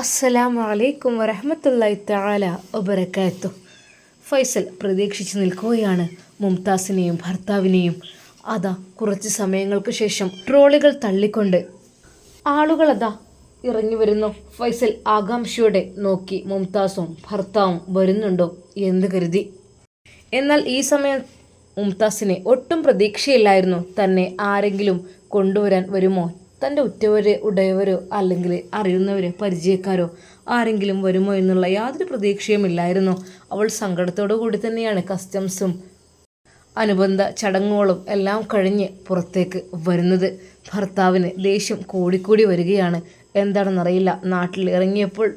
അസ്സലാമു അലൈക്കും വറഹ്മത്തുള്ളാഹി തആല വബറകാത്തു. ഫൈസൽ പ്രതീക്ഷിച്ച് നിൽക്കുകയാണ് മുംതാസിനെയും ഭർത്താവിനെയും. അതാ കുറച്ച് സമയങ്ങൾക്ക് ശേഷം ട്രോളികൾ തള്ളിക്കൊണ്ട് ആളുകൾ അതാ ഇറങ്ങി വരുന്നു. ഫൈസൽ ആകാംക്ഷയോടെ നോക്കി മുംതാസും ഭർത്താവും വരുന്നുണ്ടോ എന്ന് കരുതി. എന്നാൽ ഈ സമയം മുംതാസിനെ ഒട്ടും പ്രതീക്ഷയില്ലായിരുന്നു. തന്നെ ആരെങ്കിലും കൊണ്ടുവരാൻ വരുമോ തന്റെ ഉറ്റവരെ ഉടയവരോ അല്ലെങ്കിൽ അറിയുന്നവരോ പരിചയക്കാരോ ആരെങ്കിലും വരുമോ എന്നുള്ള യാതൊരു പ്രതീക്ഷയുമില്ലായിരുന്നു അവൾ സങ്കടത്തോടു കൂടി തന്നെയാണ് കസ്റ്റംസും അനുബന്ധ ചടങ്ങുകളും എല്ലാം കഴിഞ്ഞ് പുറത്തേക്ക് വരുന്നത്. ഭർത്താവിന് ദേഷ്യം കൂടിക്കൂടി വരികയാണ്. എന്താണെന്നറിയില്ല. നാട്ടിൽ ഇറങ്ങിയപ്പോൾ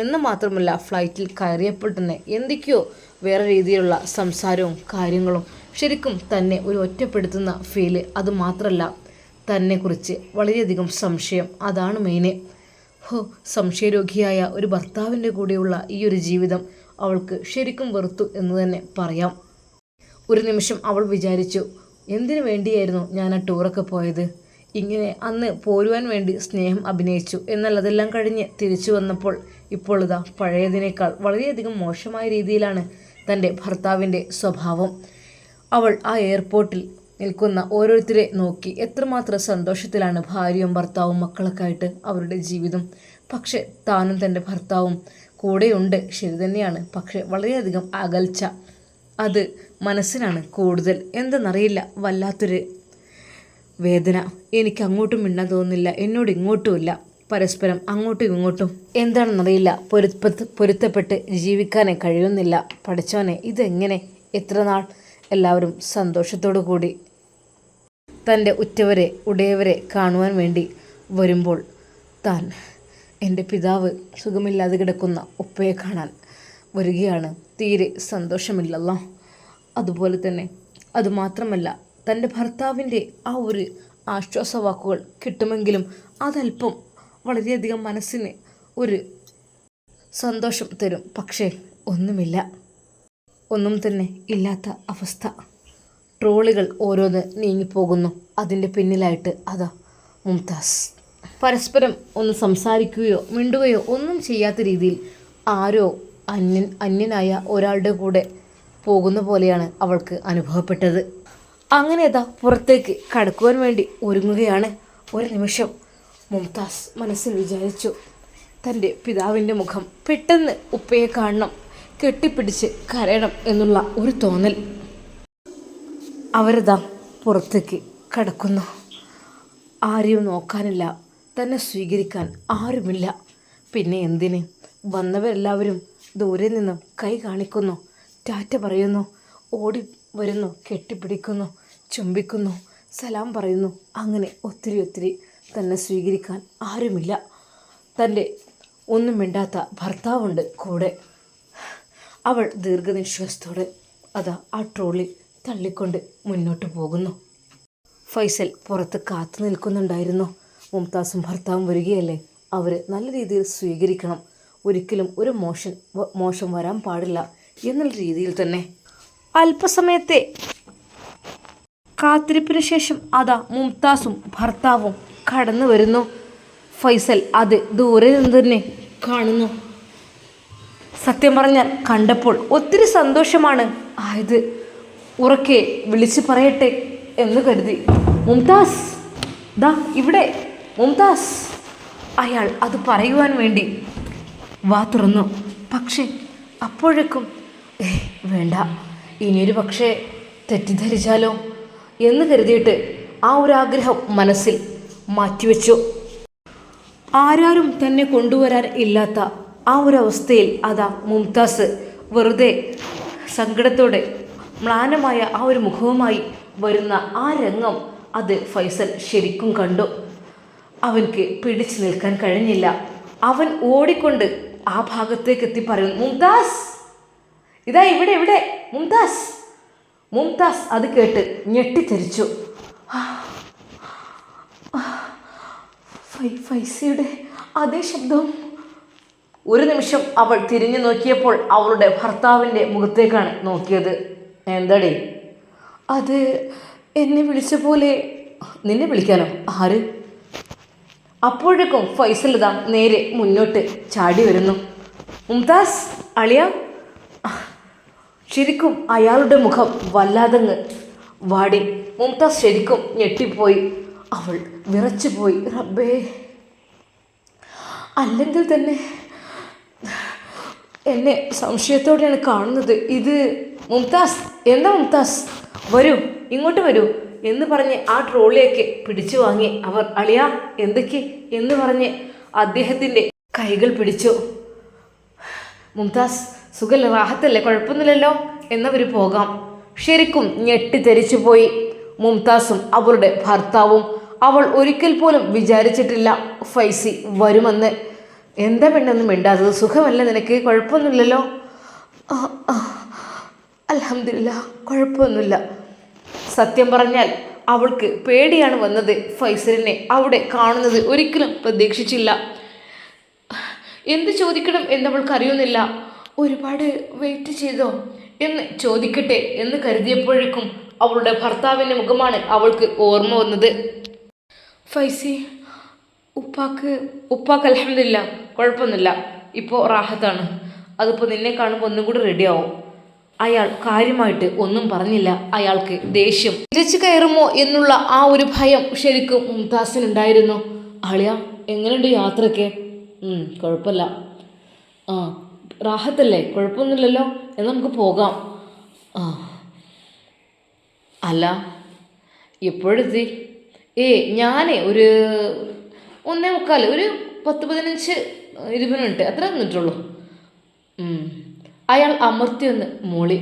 എന്ന് മാത്രമല്ല ഫ്ലൈറ്റിൽ കയറിയപ്പോൾ തന്നെ എന്തൊക്കെയോ വേറെ രീതിയിലുള്ള സംസാരവും കാര്യങ്ങളും ശരിക്കും തന്നെ ഒരു ഒറ്റപ്പെടുത്തുന്ന ഫീൽ അത് മാത്രമല്ല തന്നെക്കുറിച്ച് വളരെയധികം സംശയം. അതാണ് മെയിന്. ഹോ സംശയരോഗിയായ ഒരു ഭർത്താവിന്റെ കൂടെയുള്ള ഈ ഒരു ജീവിതം അവൾക്ക് ശരിക്കും വെറുത്തു എന്ന് തന്നെ പറയാം. ഒരു നിമിഷം അവൾ വിചാരിച്ചു എന്തിനു വേണ്ടിയായിരുന്നു ഞാൻ ആ ടൂറൊക്കെ പോയത്? ഇങ്ങനെ അന്ന് പോരുവാൻ വേണ്ടി സ്നേഹം അഭിനയിച്ചു എന്നാൽ അതെല്ലാം കഴിഞ്ഞ് തിരിച്ചു വന്നപ്പോൾ ഇപ്പോൾ ഇതാ പഴയതിനേക്കാൾ വളരെയധികം മോശമായ രീതിയിലാണ് തന്റെ ഭർത്താവിന്റെ സ്വഭാവം. അവൾ ആ എയർപോർട്ടിൽ നിൽക്കുന്ന ഓരോരുത്തരെ നോക്കി എത്രമാത്രം സന്തോഷത്തിലാണ് ഭാര്യയും ഭർത്താവും മക്കളൊക്കെ ആയിട്ട് അവരുടെ ജീവിതം. പക്ഷെ താനും തന്റെ ഭർത്താവും കൂടെയുണ്ട്. ശരി തന്നെയാണ്. പക്ഷെ വളരെയധികം അകൽച്ച. അത് മനസ്സിനാണ് കൂടുതൽ. എന്തെന്നറിയില്ല. വല്ലാത്തൊരു വേദന. എനിക്ക് അങ്ങോട്ടും മിണ്ടാൻ തോന്നുന്നില്ല. എന്നോട് ഇങ്ങോട്ടുമില്ല പരസ്പരം അങ്ങോട്ടും ഇങ്ങോട്ടും. എന്താണെന്നറിയില്ല. പൊരുത്ത പൊരുത്തപ്പെട്ട് ജീവിക്കാനേ കഴിയുന്നില്ല. പഠിച്ചവനെ ഇതെങ്ങനെ? എത്ര നാൾ എല്ലാവരും സന്തോഷത്തോടു കൂടി തന്റെ ഉറ്റവരെ ഉടയവരെ കാണുവാൻ വേണ്ടി വരുമ്പോൾ താൻ എന്റെ പിതാവ് സുഖമില്ലാതെ കിടക്കുന്ന ഉപ്പയെ കാണാൻ വരികയാണ്. തീരെ സന്തോഷമില്ലല്ലോ. അതുപോലെ തന്നെ അതുമാത്രമല്ല തന്റെ ഭർത്താവിന്റെ ആ ഒരു ആശ്വാസവാക്കുകൾ കിട്ടുമെങ്കിലും അതല്പം വളരെയധികം മനസ്സിന് ഒരു സന്തോഷം തരും. പക്ഷേ ഒന്നുമില്ല. ഒന്നും തന്നെ ഇല്ലാത്ത അവസ്ഥ. ട്രോളുകൾ ഓരോന്ന് നീങ്ങിപ്പോകുന്നു. അതിന്റെ പിന്നിലായിട്ട് അതാ മുംതാസ്. പരസ്പരം ഒന്ന് സംസാരിക്കുകയോ മിണ്ടുകയോ ഒന്നും ചെയ്യാത്ത രീതിയിൽ ആരോ അന്യൻ അന്യനായ ഒരാളുടെ കൂടെ പോകുന്ന പോലെയാണ് അവൾക്ക് അനുഭവപ്പെട്ടത്. അങ്ങനെ അതാ പുറത്തേക്ക് കടക്കുവാൻ വേണ്ടി ഒരുങ്ങുകയാണ് ഒരു നിമിഷം. മുംതാസ് മനസ്സിൽ വിചാരിച്ചു തന്റെ പിതാവിന്റെ മുഖം പെട്ടെന്ന് ഉപ്പയെ കാണണം. കെട്ടിപ്പിടിച്ച് കരയണം എന്നുള്ള ഒരു തോന്നൽ. അവരതാ പുറത്തേക്ക് കടക്കുന്നു. ആരെയും നോക്കാനില്ല. തന്നെ സ്വീകരിക്കാൻ ആരുമില്ല. പിന്നെ എന്തിന്? വന്നവരെല്ലാവരും ദൂരെ നിന്നും കൈ കാണിക്കുന്നു. ടാറ്റ പറയുന്നു. ഓടി വരുന്നു കെട്ടിപ്പിടിക്കുന്നു ചുംബിക്കുന്നു സലാം പറയുന്നു. അങ്ങനെ ഒത്തിരി ഒത്തിരി തന്നെ സ്വീകരിക്കാൻ ആരുമില്ല. തന്റെ ഒന്നും മിണ്ടാത്ത ഭർത്താവുണ്ട് കൂടെ. അവൾ ദീർഘനിശ്വാസത്തോടെ അതാ ആ ട്രോളി തള്ളിക്കൊണ്ട് മുന്നോട്ട് പോകുന്നു. ഫൈസൽ പുറത്ത് കാത്തു നിൽക്കുന്നുണ്ടായിരുന്നു. മുംതാസും ഭർത്താവും വരികയല്ലേ? അവർ നല്ല രീതിയിൽ സ്വീകരിക്കണം. ഒരിക്കലും ഒരു മോശം മോശം വരാൻ പാടില്ല എന്നുള്ള രീതിയിൽ തന്നെ. അല്പസമയത്തെ കാത്തിരിപ്പിന് ശേഷം അതാ മുംതാസും ഭർത്താവും കടന്നു വരുന്നു. ഫൈസൽ അത് ദൂരെ നിന്ന് തന്നെ കാണുന്നു. സത്യം പറഞ്ഞാൽ കണ്ടപ്പോൾ ഒത്തിരി സന്തോഷമാണ്. ആയത് ഉറക്കെ വിളിച്ചു പറയട്ടെ എന്ന് കരുതി. മുംതാസ് ദാ ഇവിടെ. മുംതാസ് അയാൾ അത് പറയുവാൻ വേണ്ടി വാ തുറന്നു. പക്ഷേ അപ്പോഴേക്കും ഏ വേണ്ട. ഇനിയൊരു പക്ഷേ തെറ്റിദ്ധരിച്ചാലോ എന്ന് കരുതിയിട്ട് ആ ഒരു ആഗ്രഹം മനസ്സിൽ മാറ്റിവെച്ചു. ആരാരും തന്നെ കൊണ്ടുവരാൻ ഇല്ലാത്ത ആ ഒരു അവസ്ഥയിൽ അതാ മുംതാസ് വെറുതെ സങ്കടത്തോടെ മ്ലാനമായ ആ ഒരു മുഖവുമായി വരുന്ന ആ രംഗം അത് ഫൈസൽ ശരിക്കും കണ്ടു. അവൻക്ക് പിടിച്ചു നിൽക്കാൻ കഴിഞ്ഞില്ല. അവൻ ഓടിക്കൊണ്ട് ആ ഭാഗത്തേക്ക് എത്തി പറയുന്നു മുംതാസ്! ഇതാ ഇവിടെ ഇവിടെ! മുംതാസ്! മുംതാസ് അത് കേട്ട് ഞെട്ടിത്തെരിച്ചു. ഫൈസയുടെ അതേ ശബ്ദവും ഒരു നിമിഷം അവൾ തിരിഞ്ഞു നോക്കിയപ്പോൾ അവളുടെ ഭർത്താവിന്റെ മുഖത്തേക്കാണ് നോക്കിയത്. എന്തടി? അത് എന്നെ വിളിച്ച പോലെ. നിന്നെ വിളിക്കാനോ? ആര്? അപ്പോഴേക്കും ഫൈസൽ ഇതാ നേരെ മുന്നോട്ട് ചാടി വരുന്നു. മുംതാസ് അളിയ. ശരിക്കും അയാളുടെ മുഖം വല്ലാതങ്ങ് വാടി. മുംതാസ് ശരിക്കും ഞെട്ടിപ്പോയി. അവൾ വിറച്ചുപോയി. റബ്ബേ. അല്ലെങ്കിൽ തന്നെ എന്നെ സംശയത്തോടെയാണ് കാണുന്നത്. ഇത് മുംതാസ് എന്താ മുംതാസ്? വരൂ ഇങ്ങോട്ട് വരൂ എന്ന് പറഞ്ഞ് ആ ട്രോളിയൊക്കെ പിടിച്ചു വാങ്ങി അവർ അളിയ എന്തൊക്കെ? എന്ന് പറഞ്ഞ് അദ്ദേഹത്തിന്റെ കൈകൾ പിടിച്ചു. മുംതാസ് സുഖല്ല? റാഹത്തല്ലേ? കുഴപ്പമൊന്നുമില്ലല്ലോ? എന്നവർ പോകാം. ശരിക്കും ഞെട്ടിത്തെരിച്ചു പോയി മുംതാസും അവരുടെ ഭർത്താവും. അവൾ ഒരിക്കൽ പോലും വിചാരിച്ചിട്ടില്ല ഫൈസി വരുമെന്ന്. എന്താ പെണ്ണൊന്നും മിണ്ടാത്തത്? സുഖമല്ല നിനക്ക്? കുഴപ്പമൊന്നുമില്ലല്ലോ? അലഹമില്ല കുഴപ്പമൊന്നുമില്ല. സത്യം പറഞ്ഞാൽ അവൾക്ക് പേടിയാണ് വന്നത് ഫൈസലിനെ അവിടെ കാണുന്നത് ഒരിക്കലും പ്രതീക്ഷിച്ചില്ല. എന്ത് ചോദിക്കണം എന്നവൾക്ക് അറിയുന്നില്ല ഒരുപാട് വെയിറ്റ് ചെയ്തോ എന്ന് ചോദിക്കട്ടെ എന്ന് കരുതിയപ്പോഴേക്കും അവളുടെ ഭർത്താവിന്റെ മുഖമാണ് അവൾക്ക് ഓർമ്മ വന്നത്. ഫൈസി ഉപ്പാക്ക് ഉപ്പാക്ക് അലഹമില്ല കുഴപ്പമൊന്നുമില്ല. ഇപ്പോൾ റാഹത്താണ്. അതിപ്പോൾ നിന്നെ കാണുമ്പോൾ ഒന്നും കൂടി റെഡിയാവും അയാൾ കാര്യമായിട്ട് ഒന്നും പറഞ്ഞില്ല. അയാൾക്ക് ദേഷ്യം. തിരിച്ചു കയറുമോ എന്നുള്ള ആ ഒരു ഭയം ശരിക്കും മുംതാസിനുണ്ടായിരുന്നു. അളിയ എങ്ങനെയുണ്ട് യാത്രയൊക്കെ? കുഴപ്പമില്ല. ആ റാഹത്തല്ലേ? കുഴപ്പമൊന്നുമില്ലല്ലോ? എന്നാൽ നമുക്ക് പോകാം. ആ. അല്ല എപ്പോഴെത്തി? ഏ ഞാനേ ഒരു ഒന്നേ മുക്കാൽ ഒരു പത്ത് പതിനഞ്ച് ഇരുപത് മിനിറ്റ് അത്ര നിന്നിട്ടുള്ളൂ. അയാൾ അമർത്തി ഒന്ന് മൂളി.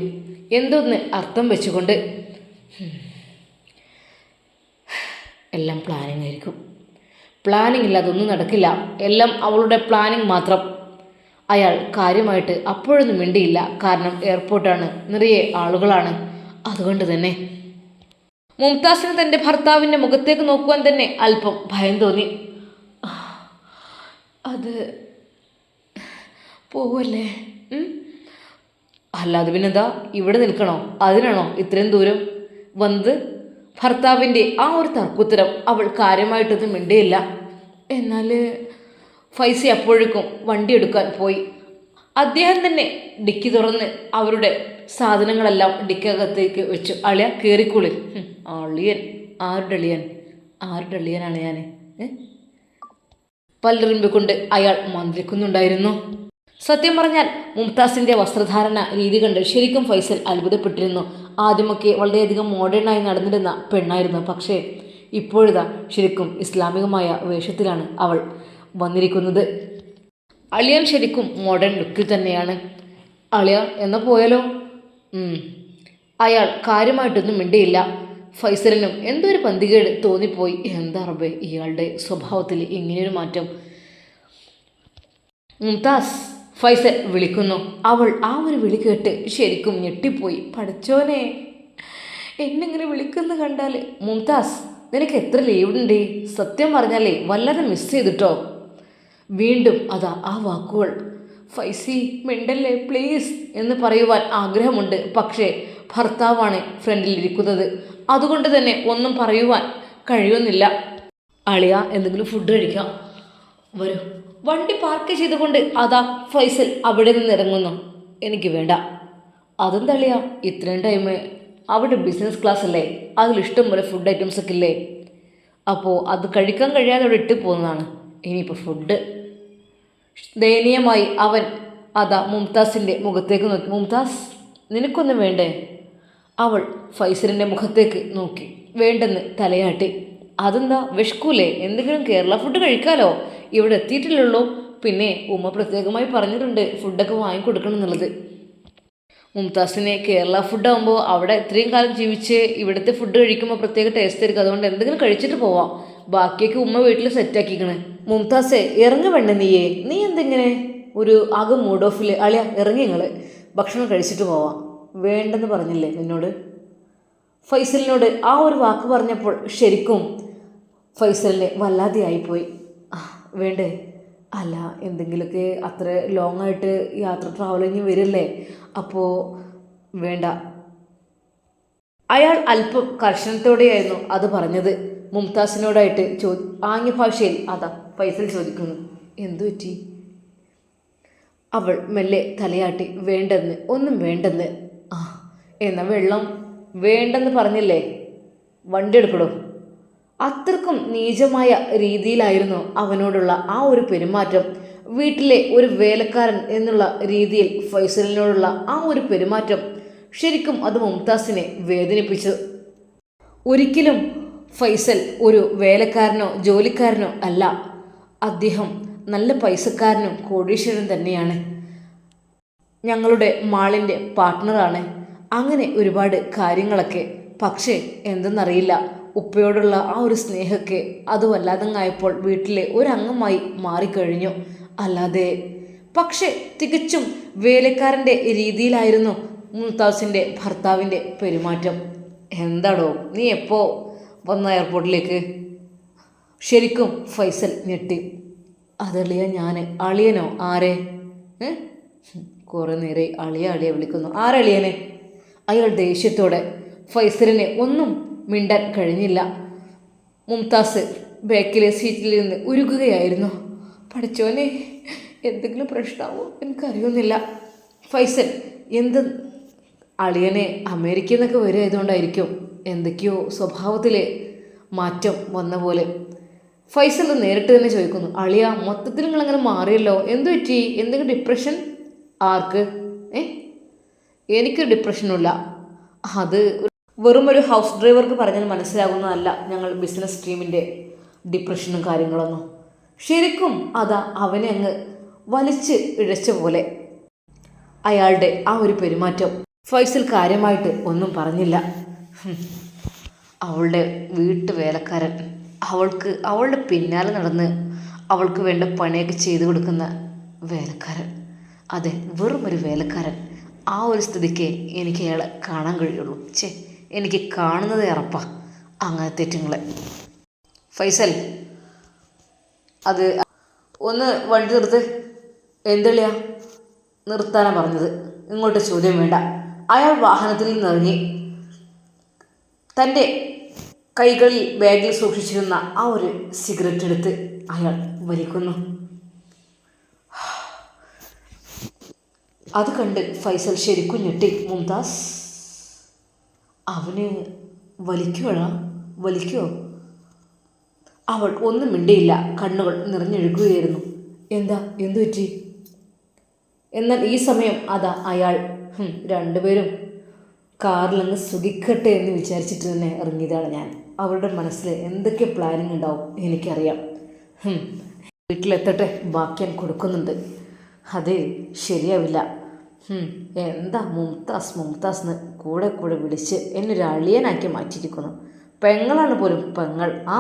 എന്തൊന്ന് അർത്ഥം വെച്ചുകൊണ്ട്. എല്ലാം പ്ലാനിങ് ആയിരിക്കും. പ്ലാനിങ് ഇല്ല അതൊന്നും നടക്കില്ല. എല്ലാം അവളുടെ പ്ലാനിങ് മാത്രം. അയാൾ കാര്യമായിട്ട് അപ്പോഴൊന്നും മിണ്ടിയില്ല. കാരണം എയർപോർട്ടാണ്. നിറയെ ആളുകളാണ്. അതുകൊണ്ട് തന്നെ. മുംതാസിന് തന്റെ ഭർത്താവിന്റെ മുഖത്തേക്ക് നോക്കുവാൻ തന്നെ അല്പം ഭയം തോന്നി. അത് പോവല്ലേ? അല്ലാതെ പിന്നെന്താ ഇവിടെ നിൽക്കണോ? അതിനാണോ ഇത്രയും ദൂരം വന്നത്? ഭർത്താവിന്റെ ആ ഒരു തർക്കുത്തരം അവൾ കാര്യമായിട്ടൊന്നും മിണ്ടിയില്ല. എന്നാൽ ഫൈസി അപ്പോഴേക്കും വണ്ടി എടുക്കാൻ പോയി. അദ്ദേഹം തന്നെ ഡിക്കി തുറന്ന് അവരുടെ സാധനങ്ങളെല്ലാം ഡിക്കകത്തേക്ക് വെച്ചു. അളിയ കയറിക്കുളി അളിയൻ. ആരുടെ അളിയൻ? ആരുടെ അളിയനാണ് ഞാൻ ഏ പല്ലെറിമ്പ് അയാൾ മന്ത്രിക്കുന്നുണ്ടായിരുന്നു. സത്യം പറഞ്ഞാൽ മുംതാസിന്റെ വസ്ത്രധാരണ രീതി കണ്ട് ശരിക്കും ഫൈസൽ അത്ഭുതപ്പെട്ടിരുന്നു. ആദ്യമൊക്കെ വളരെയധികം മോഡേണായി നടന്നിരുന്ന പെണ്ണായിരുന്നു. പക്ഷേ ഇപ്പോഴിതാ ശരിക്കും ഇസ്ലാമികമായ വേഷത്തിലാണ് അവൾ വന്നിരിക്കുന്നത്. അളിയൻ ശരിക്കും മോഡേൺ ലുക്കിൽ തന്നെയാണ്. അളിയ എന്ന പോയാലോ? അയാൾ കാര്യമായിട്ടൊന്നും മിണ്ടിയില്ല. ഫൈസലിനും എന്തോ ഒരു പന്തികേട് തോന്നിപ്പോയി. എന്താ റബ്ബേ ഇയാളുടെ സ്വഭാവത്തിൽ ഇങ്ങനെയൊരു മാറ്റം. മുംതാസ് ഫൈസൽ വിളിക്കുന്നു. അവൾ ആ ഒരു വിളി കേട്ട് ശരിക്കും ഞെട്ടിപ്പോയി. പഠിച്ചോനെ എന്നിങ്ങനെ വിളിക്കുന്ന കണ്ടാൽ മുംതാസ് നിനക്ക് എത്ര ലീവുണ്ട്? സത്യം പറഞ്ഞാലേ വല്ലാതെ മിസ് ചെയ്തിട്ടോ? വീണ്ടും അതാ ആ വാക്കുകൾ. ഫൈസി മിണ്ടല്ലേ പ്ലീസ് എന്ന് പറയുവാൻ ആഗ്രഹമുണ്ട്. പക്ഷേ ഭർത്താവാണ് ഫ്രണ്ടിൽ ഇരിക്കുന്നത് അതുകൊണ്ട് തന്നെ ഒന്നും പറയുവാൻ കഴിയുന്നില്ല. അളിയ എന്തെങ്കിലും ഫുഡ് കഴിക്കാം. വരൂ. വണ്ടി പാർക്ക് ചെയ്തുകൊണ്ട് അതാ ഫൈസൽ അവിടെ നിന്ന് ഇറങ്ങുന്നു. എനിക്ക് വേണ്ട. അതെന്തളിയ ഇത്രയും ടൈം അവിടെ ബിസിനസ് ക്ലാസ് അല്ലേ? അതിലിഷ്ടം പോലെ ഫുഡ് ഐറ്റംസ് ഒക്കെ ഇല്ലേ? അപ്പോൾ അത് കഴിക്കാൻ കഴിയാതെ അവിടെ ഇട്ട് പോകുന്നതാണ്. ഇനിയിപ്പോൾ ഫുഡ് ദയനീയമായി അവൻ അതാ മുംതാസിന്റെ മുഖത്തേക്ക് നോക്കി. മുംതാസ് നിനക്കൊന്നും വേണ്ടേ? അവൾ ഫൈസലിന്റെ മുഖത്തേക്ക് നോക്കി. വേണ്ടെന്ന് തലയാട്ടി. അതെന്താ വിഷ്കൂലേ എന്തെങ്കിലും കേരള ഫുഡ് കഴിക്കാലോ? ഇവിടെ എത്തിയിട്ടില്ലല്ലോ. പിന്നെ ഉമ്മ പ്രത്യേകമായി പറഞ്ഞിട്ടുണ്ട് ഫുഡൊക്കെ വാങ്ങിക്കൊടുക്കണം എന്നുള്ളത്. മുംതാസിനെ കേരള ഫുഡ് ആകുമ്പോൾ അവിടെ ഇത്രയും കാലം ജീവിച്ച് ഇവിടുത്തെ ഫുഡ് കഴിക്കുമ്പോൾ പ്രത്യേക ടേസ്റ്റ് ആയിരിക്കും. അതുകൊണ്ട് എന്തെങ്കിലും കഴിച്ചിട്ട് പോവാം. ബാക്കിയൊക്കെ ഉമ്മ വീട്ടിൽ സെറ്റാക്കിക്കണേ മുംതാസെ ഇറങ്ങ വേണ്ട നീയേ. നീ എന്തെങ്ങനെ? ഒരു ആകെ മൂഡ് ഓഫിൽ അളിയ ഇറങ്ങി നിങ്ങൾ ഭക്ഷണം കഴിച്ചിട്ട് പോവാം. വേണ്ടെന്ന് പറഞ്ഞില്ലേ നിന്നോട്? ഫൈസലിനോട് ആ ഒരു വാക്ക് പറഞ്ഞപ്പോൾ ശരിക്കും ഫൈസലിനെ വല്ലാതെ ആയിപ്പോയി ആ, വേണ്ടേ? അല്ല എന്തെങ്കിലുമൊക്കെ അത്ര ലോങ് ആയിട്ട് യാത്ര ട്രാവലിങ് വരില്ലേ? അപ്പോൾ വേണ്ട. അയാൾ അല്പം കർശനത്തോടെയായിരുന്നു അത് പറഞ്ഞത്. മുംതാസിനോടായിട്ട് ചോ ആംഗ്യ ഭാഷയിൽ അതാ ഫൈസൽ ചോദിക്കുന്നു. എന്തു പറ്റി? അവൾ മെല്ലെ തലയാട്ടി വേണ്ടെന്ന് ഒന്നും വേണ്ടെന്ന് എന്നാ വെള്ളം വേണ്ടെന്ന് പറഞ്ഞില്ലേ? വണ്ടി എടുക്കടോ. അത്രക്കും നീചമായ രീതിയിലായിരുന്നു അവനോടുള്ള ആ ഒരു പെരുമാറ്റം. വീട്ടിലെ ഒരു വേലക്കാരൻ എന്നുള്ള രീതിയിൽ ഫൈസലിനോടുള്ള ആ ഒരു പെരുമാറ്റം ശരിക്കും അത് മുംതാസിനെ വേദനിപ്പിച്ചു. ഒരിക്കലും ഫൈസൽ ഒരു വേലക്കാരനോ ജോലിക്കാരനോ അല്ല. അദ്ദേഹം നല്ല പൈസക്കാരനും കോടീശ്വരൻ തന്നെയാണ്. ഞങ്ങളുടെ മാളിന്റെ പാർട്ട്ണറാണ്. അങ്ങനെ ഒരുപാട് കാര്യങ്ങളൊക്കെ. പക്ഷേ എന്തെന്നറിയില്ല. ഉപ്പയോടുള്ള ആ ഒരു സ്നേഹമൊക്കെ അത് വല്ലാതങ്ങായപ്പോൾ വീട്ടിലെ ഒരംഗമായി മാറിക്കഴിഞ്ഞു. അല്ലാതെ പക്ഷേ തികച്ചും വേലക്കാരന്റെ രീതിയിലായിരുന്നു മുംതാസിന്റെ ഭർത്താവിന്റെ പെരുമാറ്റം. എന്താടോ നീ എപ്പോൾ വന്ന എയർപോർട്ടിലേക്ക്? ശരിക്കും ഫൈസൽ ഞെട്ടി. അതളിയ ഞാൻ അളിയനോ? ആരെ? കുറേ നേരെ അളിയ അളിയ വിളിക്കുന്നു. ആരളിയനെ? അയാൾ ദേഷ്യത്തോടെ ഫൈസലിനെ ഒന്നും മിണ്ടാൻ കഴിഞ്ഞില്ല. മുംതാസ് ബാക്കിലെ സീറ്റിൽ നിന്ന് ഉരുകുകയായിരുന്നു. പഠിച്ചോനെ എന്തെങ്കിലും പ്രശ്നമാവോ? എനിക്കറിയുന്നില്ല. ഫൈസൽ എന്ത് അളിയനെ അമേരിക്കയിൽ നിന്നൊക്കെ വരുമായതുകൊണ്ടായിരിക്കും എന്തൊക്കെയോ സ്വഭാവത്തിൽ മാറ്റം വന്ന പോലെ. ഫൈസൽ നേരിട്ട് തന്നെ ചോദിക്കുന്നു അളിയ മൊത്തത്തിൽ നിങ്ങളങ്ങനെ മാറിയല്ലോ? എന്തു പറ്റി എന്തെങ്കിലും ഡിപ്രഷൻ ആർക്ക്? ഏ? എനിക്ക് ഡിപ്രഷനുമില്ല അത് വെറും ഒരു ഹൗസ് ഡ്രൈവർക്ക് പറഞ്ഞാൽ മനസ്സിലാകുന്നതല്ല ഞങ്ങൾ ബിസിനസ് ടീമിന്റെ ഡിപ്രഷനും കാര്യങ്ങളൊന്നും. ശരിക്കും അതാ അവനെ അങ്ങ് വലിച്ച് ഇഴച്ച പോലെ അയാളുടെ ആ ഒരു പെരുമാറ്റം. ഫൈസൽ കാര്യമായിട്ട് ഒന്നും പറഞ്ഞില്ല. അവളുടെ വീട്ടു വേലക്കാരൻ അവൾക്ക് അവളുടെ പിന്നാലെ നടന്ന് അവൾക്ക് വേണ്ട പണിയൊക്കെ ചെയ്തു കൊടുക്കുന്ന വേലക്കാരൻ. അതെ വെറും ഒരു വേലക്കാരൻ. ആ ഒരു സ്ഥിതിക്ക് എനിക്ക് അയാളെ കാണാൻ കഴിയുള്ളൂ. ചേ എനിക്ക് കാണുന്നത് ഇറപ്പാ അങ്ങനെ തെറ്റുങ്ങളെ. ഫൈസൽ അത് ഒന്ന് വണ്ടി നിർത്ത്. എന്തെളിയാ? നിർത്താനാണ് പറഞ്ഞത്. ഇങ്ങോട്ട് ചോദ്യം വേണ്ട. അയാൾ വാഹനത്തിൽ നിന്നിറങ്ങി. തന്റെ കൈകളിൽ ബാഗിൽ സൂക്ഷിച്ചിരുന്ന ആ ഒരു സിഗരറ്റ് എടുത്ത് അയാൾ വലിക്കുന്നു. അത് കണ്ട് ഫൈസൽ ശരിക്കും ഞെട്ടി. മുംതാസ് അവന് വലിക്കുവാണോ വലിക്കോ? അവൾ ഒന്നും മിണ്ടിയില്ല. കണ്ണുകൾ നിറഞ്ഞൊഴുകുകയായിരുന്നു. എന്താ? എന്തു പറ്റി? എന്നാൽ ഈ സമയം അതാ അയാൾ. രണ്ടുപേരും കാറിലങ്ങ് സുഖിക്കട്ടെ എന്ന് വിചാരിച്ചിട്ട് തന്നെ ഇറങ്ങിയതാണ് ഞാൻ. അവരുടെ മനസ്സിൽ എന്തൊക്കെ പ്ലാനിങ് ഉണ്ടാവും എനിക്കറിയാം. വീട്ടിലെത്തട്ടെ. ബാക്കി ഞാൻ കൊടുക്കുന്നുണ്ട്. അതെ ശരിയാവില്ല. എന്താ മുംതാസ് മുംതാസ് എന്ന് കൂടെ കൂടെ വിളിച്ച് എന്നൊരു അളിയനാക്കി മാറ്റിയിരിക്കുന്നു. പെങ്ങളാണ് പോലും പെങ്ങൾ. ആ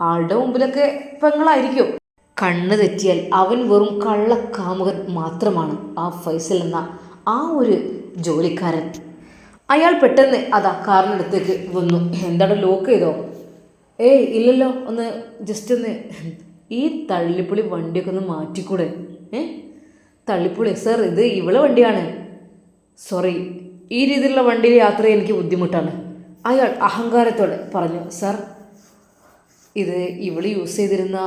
ആളുടെ മുമ്പിലൊക്കെ പെങ്ങളായിരിക്കും. കണ്ണ് തെറ്റിയാൽ അവൻ വെറും കള്ളക്കാമുകൻ മാത്രമാണ് ആ ഫൈസൽ എന്ന ആ ഒരു ജോലിക്കാരൻ. അയാൾ പെട്ടെന്ന് അതാ കാറിനടുത്തേക്ക് വന്നു. എന്താണ് ലോക്ക് ചെയ്തോ? ഏയ് ഇല്ലല്ലോ ഒന്ന് ജസ്റ്റ് ഒന്ന് ഈ തള്ളിപ്പൊളി വണ്ടിയൊക്കെ ഒന്ന് മാറ്റിക്കൂടെ? ഏ? തള്ളിപ്പൊളി. സർ ഇത് ഇവളെ വണ്ടിയാണ്. സോറി ഈ രീതിയിലുള്ള വണ്ടിയിൽ യാത്ര എനിക്ക് ബുദ്ധിമുട്ടാണ്. അയാൾ അഹങ്കാരത്തോടെ പറഞ്ഞു സർ ഇത് ഇവൾ യൂസ് ചെയ്തിരുന്ന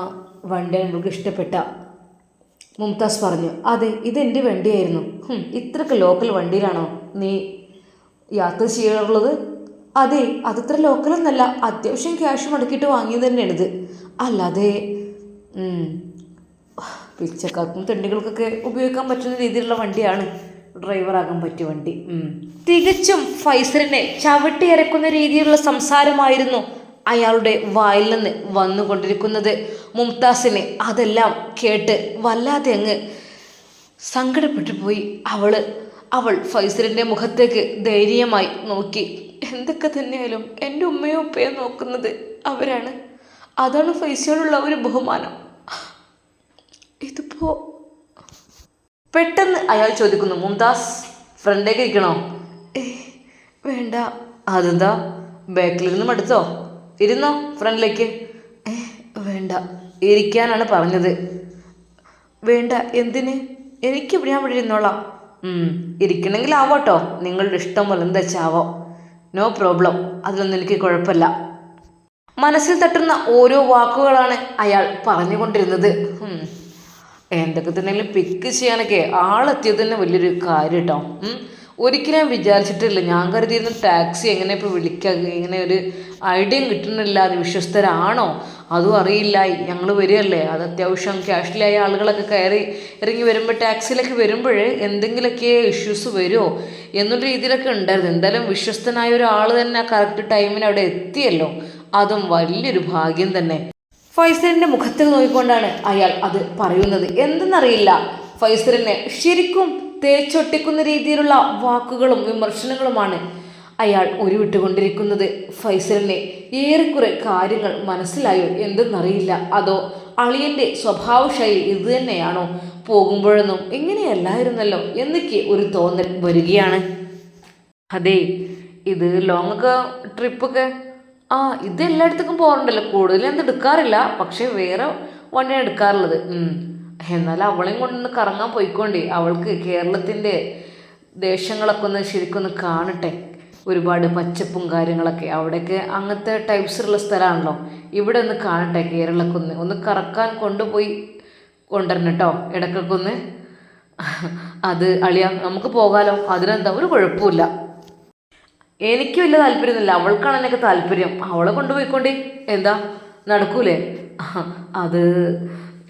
വണ്ടിയാണ് ഇവൾക്ക് ഇഷ്ടപ്പെട്ട. മുംതാസ് പറഞ്ഞു അതെ ഇതെന്റെ വണ്ടിയായിരുന്നു. ഇത്രയൊക്കെ ലോക്കൽ വണ്ടിയിലാണോ നീ യാത്ര ചെയ്യാറുള്ളത്? അതെ അതത്ര ലോക്കലൊന്നല്ല അത്യാവശ്യം ക്യാഷ് മുടക്കിയിട്ട് വാങ്ങിയത് തന്നെയാണിത്. അല്ലാതെ പിച്ചക്കാർക്കും തെണ്ടികൾക്കൊക്കെ ഉപയോഗിക്കാൻ പറ്റുന്ന രീതിയിലുള്ള വണ്ടിയാണ് ഡ്രൈവറാകാൻ പറ്റിയ വണ്ടി. തികച്ചും ഫൈസലിനെ ചവിട്ടി ഇറക്കുന്ന രീതിയിലുള്ള സംസാരമായിരുന്നു അയാളുടെ വായിൽ നിന്ന് വന്നുകൊണ്ടിരിക്കുന്നത്. മുംതാസിനെ അതെല്ലാം കേട്ട് വല്ലാതെ അങ്ങ് സങ്കടപ്പെട്ടു പോയി. അവൾ അവൾ ഫൈസറിന്റെ മുഖത്തേക്ക് ധൈര്യമായി നോക്കി. എന്തൊക്കെ തന്നെയായാലും എന്റെ ഉമ്മയും ഉപ്പയും നോക്കുന്നത് അവരാണ്. അതാണ് ഫൈസയോടുള്ള ഒരു ബഹുമാനം. ഇതിപ്പോ പെട്ടെന്ന് അയാൾ ചോദിക്കുന്നു മുംതാസ് ഫ്രണ്ടേക്ക് ഇരിക്കണോ? ഏ വേണ്ട. അതെന്താ? ബാക്കിൽ നിന്ന് മടുത്തോ? ഇരുന്നോ ഫ്രണ്ടിലേക്ക് ഏ വേണ്ട. ഇരിക്കാനാണ് പറഞ്ഞത്. വേണ്ട എന്തിന്? എനിക്ക് ഞാൻ ഇവിടെ ഇരുന്നോളാം. ഇരിക്കണമെങ്കിൽ ആവോട്ടോ. നിങ്ങളുടെ ഇഷ്ടം പോലെ എന്താ വെച്ചാവോ നോ പ്രോബ്ലം. അതിലൊന്നും എനിക്ക് കുഴപ്പമില്ല. മനസ്സിൽ തട്ടുന്ന ഓരോ വാക്കുകളാണ് അയാൾ പറഞ്ഞുകൊണ്ടിരുന്നത്. എന്തൊക്കെ തന്നെയാലും പിക്ക് ചെയ്യാനൊക്കെ ആളെത്തിയത് തന്നെ വലിയൊരു കാര്യം കേട്ടോ ഒരിക്കലും വിചാരിച്ചിട്ടില്ല. ഞാൻ കരുതിയിരുന്ന ടാക്സി എങ്ങനെ ഇപ്പോൾ വിളിക്കുക ഇങ്ങനെ ഒരു ഐഡിയയും കിട്ടുന്നില്ല അത് വിശ്വസ്തരാണോ? അതും അറിയില്ല. ഞങ്ങൾ വരികയല്ലേ? അത് അത്യാവശ്യം ക്യാഷിലായ ആളുകളൊക്കെ കയറി ഇറങ്ങി വരുമ്പോൾ ടാക്സിയിലൊക്കെ വരുമ്പോൾ എന്തെങ്കിലുമൊക്കെ ഇഷ്യൂസ് വരുമോ എന്നുള്ള രീതിയിലൊക്കെ ഉണ്ടായിരുന്നു. എന്തായാലും വിശ്വസ്തനായ ഒരാൾ തന്നെ ആ കറക്റ്റ് ടൈമിന് അവിടെ എത്തിയല്ലോ. അതും വലിയൊരു ഭാഗ്യം തന്നെ. ഫൈസലിന്റെ മുഖത്ത് നോക്കിക്കൊണ്ടാണ് അയാൾ അത് പറയുന്നത്. എന്തെന്നറിയില്ല. ഫൈസലിനെ ശരിക്കും തേച്ചൊട്ടിക്കുന്ന രീതിയിലുള്ള വാക്കുകളും വിമർശനങ്ങളുമാണ് അയാൾ ഉരുവിട്ടുകൊണ്ടിരിക്കുന്നത്. ഫൈസലിനെ ഏറെക്കുറെ കാര്യങ്ങൾ മനസ്സിലായോ എന്തെന്നറിയില്ല. അതോ അളിയന്റെ സ്വഭാവ ശൈലി ഇത് തന്നെയാണോ? പോകുമ്പോഴൊന്നും ഇങ്ങനെയല്ലായിരുന്നല്ലോ എന്നൊക്കെ ഒരു തോന്നൽ വരികയാണ്. അതെ ഇത് ലോങ് ഒക്കെ ട്രിപ്പൊക്കെ ആ ഇത് എല്ലായിടത്തേക്കും പോകാറുണ്ടല്ലോ. കൂടുതലും എന്ത് എടുക്കാറില്ല. പക്ഷേ വേറെ വണ്ടിയാണ് എടുക്കാറുള്ളത്. എന്നാൽ അവളെയും കൊണ്ടൊന്ന് കറങ്ങാൻ പോയിക്കൊണ്ടേ. അവൾക്ക് കേരളത്തിന്റെ ദേശങ്ങളൊക്കെ ഒന്ന് ശരിക്കൊന്ന് കാണട്ടെ. ഒരുപാട് പച്ചപ്പും കാര്യങ്ങളൊക്കെ. അവിടെയൊക്കെ അങ്ങനത്തെ ടൈപ്സിലുള്ള സ്ഥലമാണല്ലോ. ഇവിടെ ഒന്ന് കാണട്ടെ കേരളമൊക്കെ ഒന്ന്. ഒന്ന് കറക്കാൻ കൊണ്ടുപോയി കൊണ്ടുവരണം കേട്ടോ. ഇടയ്ക്കൊക്കെ ഒന്ന്. അത് അളിയ നമുക്ക് പോകാലോ. അതിനെന്താ? ഒരു കുഴപ്പമില്ല എനിക്ക് വലിയ താല്പര്യമൊന്നുമില്ല. അവൾക്കാണ് എന്നൊക്കെ താല്പര്യം. അവളെ കൊണ്ടുപോയിക്കൊണ്ട്. എന്താ? നടക്കൂലേ? അത്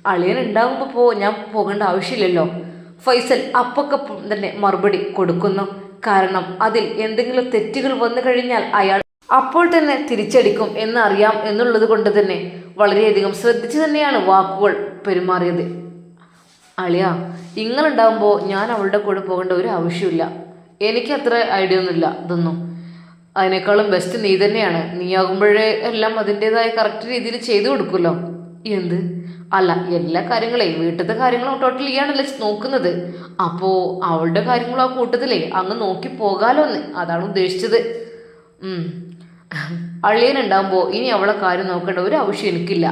അളിയൻ ഉണ്ടാകുമ്പോൾ പോ. ഞാൻ പോകേണ്ട ആവശ്യമില്ലല്ലോ. ഫൈസൽ അപ്പൊക്കെ തന്നെ മറുപടി കൊടുക്കുന്നു. കാരണം അതിൽ എന്തെങ്കിലും തെറ്റുകൾ വന്നു കഴിഞ്ഞാൽ അയാൾ അപ്പോൾ തന്നെ തിരിച്ചടിക്കും എന്നറിയാം എന്നുള്ളത് കൊണ്ട് തന്നെ വളരെയധികം ശ്രദ്ധിച്ചു തന്നെയാണ് വാക്കുകൾ പെരുമാറിയത്. അളിയ ഇങ്ങളുണ്ടാകുമ്പോൾ ഞാൻ അവളുടെ കൂടെ പോകേണ്ട ഒരു ആവശ്യമില്ല. എനിക്കത്ര ഐഡിയ ഒന്നുമില്ല ഇതൊന്നും. അതിനേക്കാളും ബെസ്റ്റ് നീ തന്നെയാണ്. നീയാകുമ്പോഴേ എല്ലാം അതിന്റെതായ കറക്റ്റ് രീതിയിൽ ചെയ്തു കൊടുക്കുമല്ലോ. എന്ത്? അല്ല എല്ലാ കാര്യങ്ങളെയും വീട്ടിലത്തെ കാര്യങ്ങളും ടോട്ടൽ ഇയാണല്ലേ നോക്കുന്നത്. അപ്പോൾ അവളുടെ കാര്യങ്ങളും ആ കൂട്ടത്തിലേ അങ്ങ് നോക്കി പോകാലോ എന്ന് അതാണ് ഉദ്ദേശിച്ചത്. അളിയനുണ്ടാകുമ്പോൾ ഇനി അവളെ കാര്യം നോക്കേണ്ട ഒരു ആവശ്യം എനിക്കില്ല.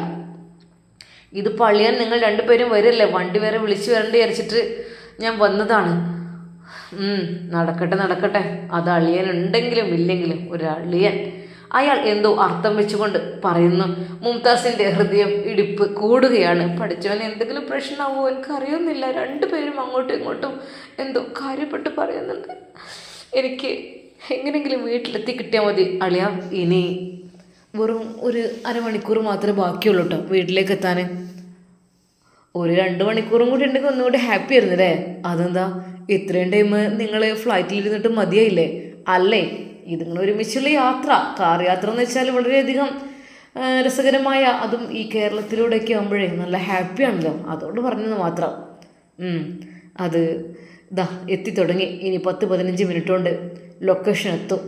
ഇത് പള്ളിയാൻ നിങ്ങൾ രണ്ടുപേരും വരില്ലേ? വണ്ടി വരെ വിളിച്ചു വരണ്ട വിചാരിച്ചിട്ട് ഞാൻ വന്നതാണ്. നടക്കട്ടെ നടക്കട്ടെ. അത് അളിയൻ ഉണ്ടെങ്കിലും ഇല്ലെങ്കിലും ഒരു അളിയൻ. അയാൾ എന്തോ അർത്ഥം വെച്ചുകൊണ്ട് പറയുന്നു. മുംതാസിന്റെ ഹൃദയം ഇടിപ്പ് കൂടുകയാണ്. പഠിച്ചവൻ എന്തെങ്കിലും പ്രശ്നമാവോ എനിക്ക് അറിയുന്നില്ല രണ്ടുപേരും അങ്ങോട്ടും ഇങ്ങോട്ടും എന്തോ കാര്യപ്പെട്ട് പറയുന്നുണ്ട്. എനിക്ക് എങ്ങനെയെങ്കിലും വീട്ടിലെത്തി കിട്ടിയാൽ മതി. അളിയ ഇനി വെറും ഒരു അരമണിക്കൂർ മാത്രമേ ബാക്കിയുള്ളൂ കേട്ടോ വീട്ടിലേക്ക് എത്താൻ. ഒരു രണ്ട് മണിക്കൂറും കൂടി ഉണ്ടെങ്കിൽ ഒന്നുകൂടി ഹാപ്പി ആയിരുന്നു അല്ലേ? അതെന്താ? ഇത്രയും ടൈം നിങ്ങൾ ഫ്ലൈറ്റിൽ ഇരുന്നിട്ട് മതിയായില്ലേ? അല്ലേ? ഇതിങ്ങനെ ഒരുമിച്ചുള്ള യാത്ര. കാർ യാത്ര എന്ന് വെച്ചാൽ വളരെയധികം രസകരമായ അതും ഈ കേരളത്തിലൂടെയൊക്കെ ആകുമ്പോഴേ നല്ല ഹാപ്പി ആണല്ലോ. അതുകൊണ്ട് പറഞ്ഞത് മാത്രം. അത് ദാ എത്തിത്തുടങ്ങി ഇനി പത്ത് പതിനഞ്ച് മിനിറ്റ് കൊണ്ട് ലൊക്കേഷൻ എത്തും.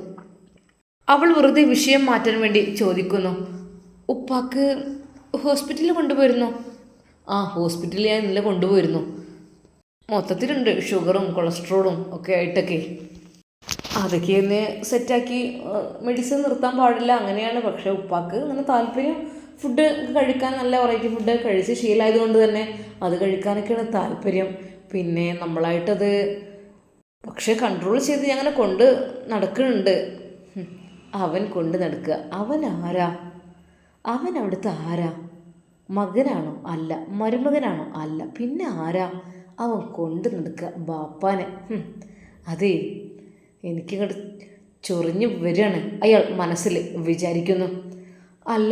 അവൾ വെറുതെ വിഷയം മാറ്റാൻ വേണ്ടി ചോദിക്കുന്നു. ഉപ്പാക്ക് ഹോസ്പിറ്റലിൽ കൊണ്ടുപോയിരുന്നു? ആ ഹോസ്പിറ്റലിൽ ഞാൻ ഇന്നലെ കൊണ്ടുപോയിരുന്നു. മൊത്തത്തിലുണ്ട്. ഷുഗറും കൊളസ്ട്രോളും ഒക്കെ ആയിട്ടൊക്കെ. അതൊക്കെ ഒന്ന് സെറ്റാക്കി മെഡിസിൻ നിർത്താൻ പാടില്ല. അങ്ങനെയാണ്. പക്ഷേ ഉപ്പാക്ക് അങ്ങനെ താല്പര്യം. ഫുഡ് കഴിക്കാൻ നല്ല വെറൈറ്റി ഫുഡ് കഴിച്ച് ശീലമായതുകൊണ്ട് തന്നെ അത് കഴിക്കാനൊക്കെയാണ് താല്പര്യം. പിന്നെ നമ്മളായിട്ടത് പക്ഷേ കൺട്രോൾ ചെയ്ത് ഞാൻ അങ്ങനെ കൊണ്ട് നടക്കുന്നുണ്ട്. അവൻ കൊണ്ട് നടക്കുക. അവൻ ആരാ? അവൻ അവിടുത്തെ ആരാ? മകനാണോ അല്ല മരുമകനാണോ അല്ല പിന്നെ ആരാ? അവൻ കൊണ്ടു നടക്കുക ബാപ്പാനെ. അതെ എനിക്കിങ്ങോട്ട് ചൊറിഞ്ഞു വരികയാണ് അയാൾ മനസ്സിൽ വിചാരിക്കുന്നു. അല്ല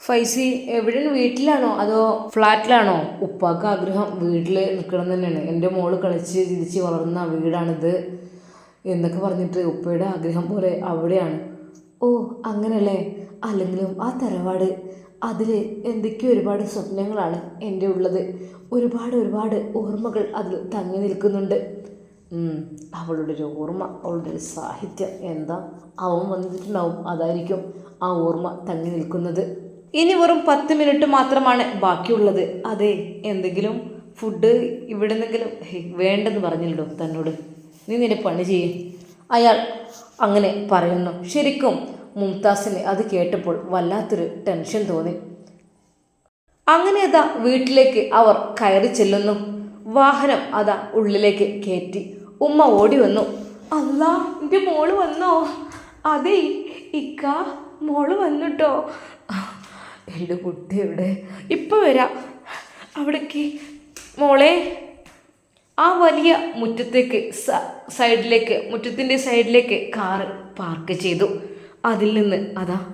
ഫൈസി എവിടെയാണ് വീട്ടിലാണോ അതോ ഫ്ലാറ്റിലാണോ? ഉപ്പാക്ക് ആഗ്രഹം വീട്ടിൽ നിൽക്കണം തന്നെയാണ്. എന്റെ മോൾ കളിച്ച് ചിരിച്ച് വളർന്ന വീടാണിത് എന്നൊക്കെ പറഞ്ഞിട്ട് ഉപ്പയുടെ ആഗ്രഹം പോലെ അവിടെയാണ്. ഓ അങ്ങനല്ലേ അല്ലെങ്കിലും ആ തറവാട് അതിൽ എന്തൊക്കെയോ ഒരുപാട് സ്വപ്നങ്ങളാണ് എന്റെ ഉള്ളത്. ഒരുപാട് ഒരുപാട് ഓർമ്മകൾ അതിൽ തങ്ങി നിൽക്കുന്നുണ്ട്. അവളുടെ ഒരു ഓർമ്മ അവളുടെ ഒരു സാഹിത്യം എന്താ? അവൻ വന്നിട്ടുണ്ടാവും അതായിരിക്കും ആ ഓർമ്മ തങ്ങി നിൽക്കുന്നത്. ഇനി വെറും പത്ത് മിനിറ്റ് മാത്രമാണ് ബാക്കിയുള്ളത്. അതെ എന്തെങ്കിലും ഫുഡ് ഇവിടെ നിന്നെങ്കിലും വേണ്ടെന്ന് പറഞ്ഞല്ലോ തന്നോട്. നീ നിന്റെ പണി ചെയ്യേ. അയാൾ അങ്ങനെ പറയുന്നു. ശരിക്കും മുംതാസിന് അത് കേട്ടപ്പോൾ വല്ലാത്തൊരു ടെൻഷൻ തോന്നി. അങ്ങനെ അതാ വീട്ടിലേക്ക് അവർ കയറി ചെല്ലുന്നു. വാഹനം അതാ ഉള്ളിലേക്ക് കയറ്റി ഉമ്മ ഓടി വന്നു. അല്ല എന്റെ മോൾ വന്നോ? അതെ ഇക്ക മോൾ വന്നുട്ടോ. എന്റെ കുട്ടി എവിടെ? ഇപ്പം വരാം. അവിടേക്ക് മോളെ. ആ വലിയ മുറ്റത്തേക്ക് സൈഡിലേക്ക് മുറ്റത്തിന്റെ സൈഡിലേക്ക് കാറ് പാർക്ക് ചെയ്തു. അതിൽ നിന്ന് അതാ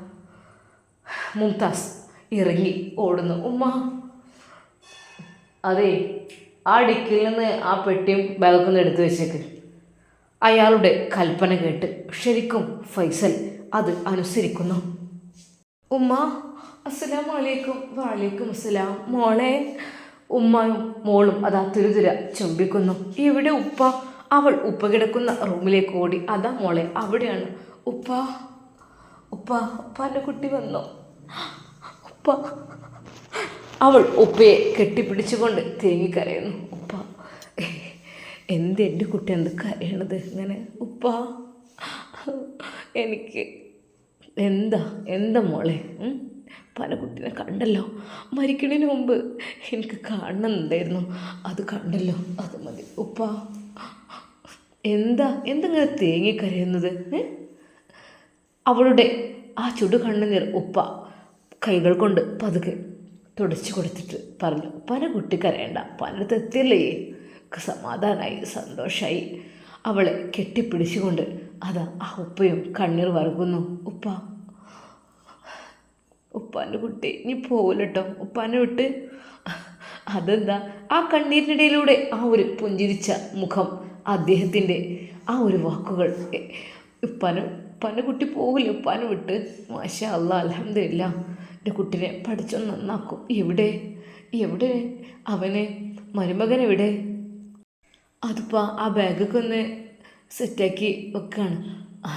മുംതാസ് ഇറങ്ങി ഓടുന്നു. ഉമ്മ. അതെ ആ ഡിക്കിൽ നിന്ന് ആ പെട്ടിയും ബാഗൊക്കെ ഒന്ന് എടുത്തു വെച്ചേക്ക്. അയാളുടെ കൽപ്പന കേട്ട് ശരിക്കും ഫൈസൽ അത് അനുസരിക്കുന്നു. ഉമ്മ അസ്സലാം വലൈക്കും വാലേക്കും അസ്സലാം. മോളെ ഉമ്മയും മോളും അതാ തിരുതിര ചുംബിക്കുന്നു. ഇവിടെ ഉപ്പ അവൾ ഉപ്പ കിടക്കുന്ന റൂമിലേക്ക് ഓടി. അതാ മോളെ അവിടെയാണ്. ഉപ്പ. ഉപ്പ ഉപ്പാന്റെ കുട്ടി വന്നോ? ഉപ്പ. അവൾ ഉപ്പയെ കെട്ടിപ്പിടിച്ചുകൊണ്ട് തേങ്ങിക്കരയുന്നു ഉപ്പ എന്ത് എന്റെ കുട്ടി എന്ത് കരയണത് ഇങ്ങനെ? ഉപ്പ എനിക്ക് എന്താ എന്താ മോളെ? പല കുട്ടീനെ കണ്ടല്ലോ. മരിക്കണതിന് മുമ്പ് എനിക്ക് കാണണമെന്നുണ്ടായിരുന്നു അത് കണ്ടല്ലോ. അത് മതി. ഉപ്പ എന്താ? എന്തിങ്ങനെ തേങ്ങിക്കരയുന്നത് ഏ? അവളുടെ ആ ചുടു കണ്ണുനീർ ഉപ്പ കൈകൾ കൊണ്ട് പതുക്കെ തുടച്ചു കൊടുത്തിട്ട് പറഞ്ഞു പല കുട്ടി കരയണ്ട പനടുത്ത് എത്തിയല്ലേ? സമാധാനമായി സന്തോഷമായി അവളെ കെട്ടിപ്പിടിച്ചുകൊണ്ട് അതാ ആ ഉപ്പയും കണ്ണീർ വറുക്കുന്നു. ഉപ്പ ഉപ്പാന്റെ കുട്ടി നീ പോകില്ലട്ടോ ഉപ്പാനെ വിട്ട്. അതെന്താ? ആ കണ്ണീരിനിടയിലൂടെ ആ ഒരു പുഞ്ചിരിച്ച മുഖം അദ്ദേഹത്തിന്റെ ആ ഒരു വാക്കുകൾ ഉപ്പാന് ഉപ്പാന്റെ കുട്ടി പോകില്ല ഉപ്പാനെ വിട്ട്. മാഷ അല്ല അലഹമില്ല എന്റെ കുട്ടിനെ പഠിച്ചൊന്ന് നന്നാക്കും. എവിടെ? എവിടെ? അവന് മരുമകൻ എവിടെ? അതിപ്പോൾ ആ ബാഗൊക്കെ ഒന്ന് സെറ്റാക്കി വെക്കാണ്. ആ,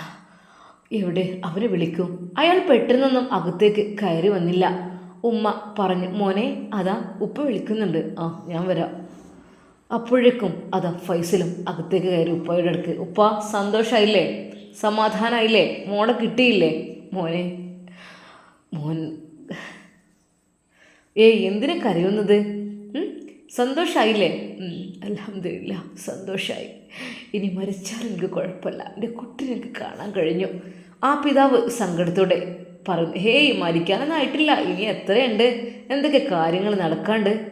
എവിടെ? അവനെ വിളിക്കും. അയാൾ പെട്ടെന്നൊന്നും അകത്തേക്ക് കയറി വന്നില്ല. ഉമ്മ പറഞ്ഞു മോനെ അതാ ഉപ്പ വിളിക്കുന്നുണ്ട്. ആ ഞാൻ വരാം. അപ്പോഴേക്കും അതാ ഫൈസലും അകത്തേക്ക് കയറി ഉപ്പയുടെ അടുക്ക്. ഉപ്പ സന്തോഷമായില്ലേ സമാധാനമായില്ലേ മോളെ കിട്ടിയില്ലേ? മോനെ. മോൻ. ഏ എന്തിനാ കരയുന്നത്? സന്തോഷമായില്ലേ അലഹമില്ല സന്തോഷമായി ഇനി മരിച്ചാൽ എനിക്ക് കുഴപ്പമില്ല. എന്റെ കുട്ടിനെ എനിക്ക് കാണാൻ കഴിഞ്ഞു. ആ പിതാവ് സങ്കടത്തോടെ പറഞ്ഞു ഹേയ് മരിക്കാനൊന്നും ആയിട്ടില്ല ഇനി എത്രയുണ്ട്? എന്തൊക്കെ കാര്യങ്ങൾ നടക്കാണ്ട്?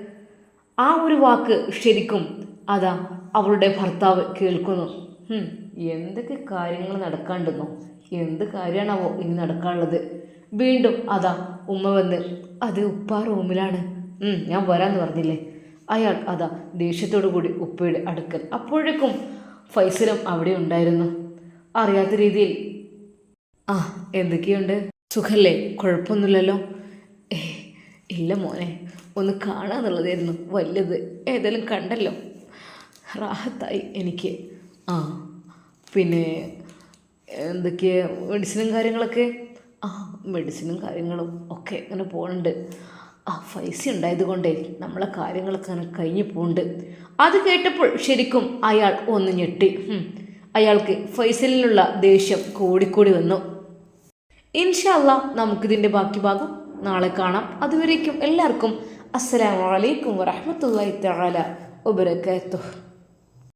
ആ ഒരു വാക്ക് ശരിക്കും അതാ അവളുടെ ഭർത്താവ് കേൾക്കുന്നു. എന്തൊക്കെ കാര്യങ്ങൾ നടക്കാണ്ടെന്നോ? എന്ത് കാര്യമാണാവോ ഇനി നടക്കാനുള്ളത്? വീണ്ടും അതാ ഉമ്മ വന്ന് അത് ഉപ്പ റൂമിലാണ്. ഞാൻ വരാമെന്ന് പറഞ്ഞില്ലേ? അയാൾ അതാ ദേഷ്യത്തോടു കൂടി ഉപ്പയുടെ അടുക്കൽ. അപ്പോഴേക്കും ഫൈസലും അവിടെ ഉണ്ടായിരുന്നു. അറിയാത്ത രീതിയിൽ ആ എന്തൊക്കെയുണ്ട്? സുഖല്ലേ? കുഴപ്പമൊന്നുമില്ലല്ലോ? ഏ ഇല്ല മോനെ ഒന്ന് കാണാന്നുള്ളതായിരുന്നു. വലുത് ഏതായാലും കണ്ടല്ലോ. റാഹത്തായി എനിക്ക്. ആ പിന്നെ എന്തൊക്കെയാ മെഡിസിനും കാര്യങ്ങളൊക്കെ? ആ മെഡിസിനും കാര്യങ്ങളും ഒക്കെ അങ്ങനെ പോകുന്നുണ്ട് ആ പൈസ ഉണ്ടായത് കൊണ്ടേ നമ്മളെ കാര്യങ്ങളൊക്കെ അങ്ങനെ കഴിഞ്ഞു പോകുന്നുണ്ട് അത് കേട്ടപ്പോൾ ശരിക്കും അയാൾ ഒന്ന് ഞെട്ടി. അയാൾക്ക് ഫൈസലിനുള്ള ദേഷ്യം കൂടിക്കൂടി വന്നു. ഇൻഷല്ല നമുക്കിതിന്റെ ബാക്കി ഭാഗം നാളെ കാണാം. അതുവരേക്കും എല്ലാവർക്കും അസ്സലാമു അലൈക്കും വറഹ്മത്തുള്ളാഹി തആല വബറകാതുഹു